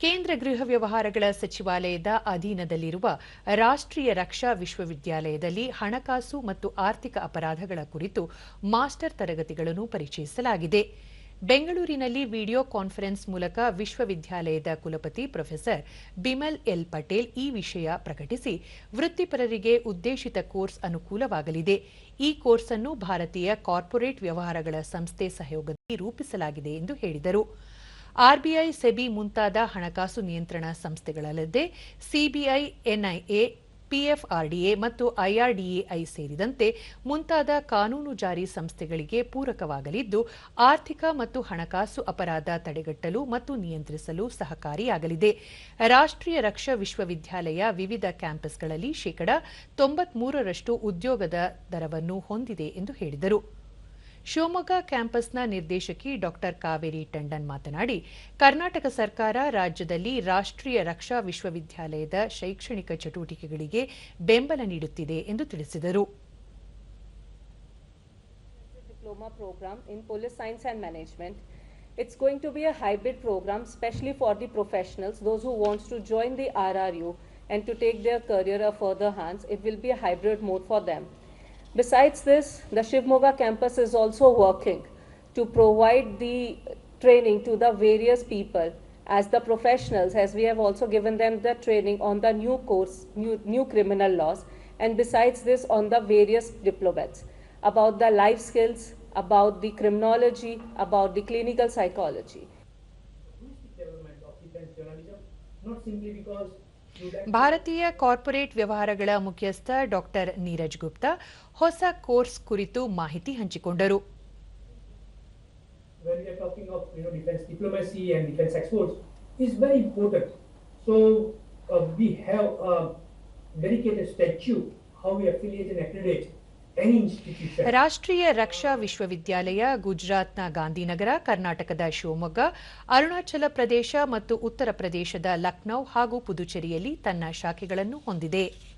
ಕೇಂದ್ರ ಗೃಹ ವ್ಯವಹಾರಗಳ ಸಚಿವಾಲಯದ ಅಧೀನದಲ್ಲಿರುವ ರಾಷ್ಟ್ರೀಯ ರಕ್ಷಾ ವಿಶ್ವವಿದ್ಯಾಲಯದಲ್ಲಿ ಹಣಕಾಸು ಮತ್ತು ಆರ್ಥಿಕ ಅಪರಾಧಗಳ ಕುರಿತು ಮಾಸ್ಟರ್ ತರಗತಿಗಳನ್ನು ಪರಿಚಯಿಸಲಾಗಿದೆ ಬೆಂಗಳೂರಿನಲ್ಲಿ ವಿಡಿಯೋ ಕಾನ್ಫರೆನ್ಸ್ ಮೂಲಕ ವಿಶ್ವವಿದ್ಯಾಲಯದ ಕುಲಪತಿ ಪ್ರೊಫೆಸರ್ ಬಿಮಲ್ ಎಲ್ ಪಟೇಲ್ ಈ ವಿಷಯ ಪ್ರಕಟಿಸಿ, ವೃತ್ತಿಪರರಿಗೆ ಉದ್ದೇಶಿತ ಕೋರ್ಸ್ ಅನುಕೂಲವಾಗಲಿದೆ. ಈ ಕೋರ್ಸ್ ಅನ್ನು ಭಾರತೀಯ ಕಾರ್ಪೊರೇಟ್ ವ್ಯವಹಾರಗಳ ಸಂಸ್ಥೆ ಸಹಯೋಗದಲ್ಲಿ ರೂಪಿಸಲಾಗಿದೆ ಎಂದು ಹೇಳಿದರು. ಆರ್ಬಿಐ, ಸೆಬಿ ಮುಂತಾದ ಹಣಕಾಸು ನಿಯಂತ್ರಣ ಸಂಸ್ಥೆಗಳಲ್ಲದೆ ಸಿಬಿಐ, ಎನ್ಐಎ, ಪಿಎಫ್ಆರ್ಡಿಎ ಮತ್ತು ಐಆರ್ಡಿಎಐ ಸೇರಿದಂತೆ ಮುಂತಾದ ಕಾನೂನು ಜಾರಿ ಸಂಸ್ಥೆಗಳಿಗೆ ಪೂರಕವಾಗಲಿದ್ದು, ಆರ್ಥಿಕ ಮತ್ತು ಹಣಕಾಸು ಅಪರಾಧ ತಡೆಗಟ್ಟಲು ಮತ್ತು ನಿಯಂತ್ರಿಸಲು ಸಹಕಾರಿಯಾಗಲಿದೆ. ರಾಷ್ಟ್ರೀಯ ರಕ್ಷಾ ವಿಶ್ವವಿದ್ಯಾಲಯ ವಿವಿಧ ಕ್ಯಾಂಪಸ್ಗಳಲ್ಲಿ ಶೇಕಡಾ ತೊಂಬತ್ಮೂರರಷ್ಟು ಉದ್ಯೋಗದ ದರವನ್ನು ಹೊಂದಿದೆ ಎಂದು ಹೇಳಿದರು. ಶಿವಮೊಗ್ಗ ಕ್ಯಾಂಪಸ್ನ ನಿರ್ದೇಶಕಿ ಡಾ ಕಾವೇರಿ ಟಂಡನ್ ಮಾತನಾಡಿ ಕರ್ನಾಟಕ ಸರ್ಕಾರ ರಾಜ್ಯದಲ್ಲಿ ರಾಷ್ಟ್ರೀಯ ರಕ್ಷಾ ವಿಶ್ವವಿದ್ಯಾಲಯದ ಶೈಕ್ಷಣಿಕ ಚಟುವಟಿಕೆಗಳಿಗೆ ಬೆಂಬಲ ನೀಡುತ್ತಿದೆ ಎಂದು ತಿಳಿಸಿದರು diploma program in police science and management. It's going to be a hybrid program, especially for the professionals, those who wants to join the RRU and to take their career a further hands. It will be a hybrid mode for them. Besides this, the Shivmoga campus is also working to provide the training to the various people as the professionals, as we have also given them the training on the new course, new, new criminal laws, and besides this, on the various diplomas about the life skills, about the criminology, about the clinical psychology. not simply because ಭಾರತೀಯ corporate ವ್ಯವಹಾರಗಳ ಮುಖ್ಯಸ್ಥ ಡಾ ನೀರಜ್ ಗುಪ್ತಾ ಹೊಸ course ಕುರಿತು ಮಾಹಿತಿ ಹಂಚಿಕೊಂಡರು uh, dedicated statute how we affiliate and accredit. ರಾಷ್ಟ್ರೀಯ ರಕ್ಷಾ ವಿಶ್ವವಿದ್ಯಾಲಯ, ಗುಜರಾತ್ನ ಗಾಂಧಿನಗರ, ಕರ್ನಾಟಕದ ಶಿವಮೊಗ್ಗ, ಅರುಣಾಚಲ ಪ್ರದೇಶ ಮತ್ತು ಉತ್ತರ ಪ್ರದೇಶದ ಲಕ್ನೌ ಹಾಗೂ ಪುದುಚೇರಿಯಲ್ಲಿ ತನ್ನ ಶಾಖೆಗಳನ್ನು ಹೊಂದಿದೆ.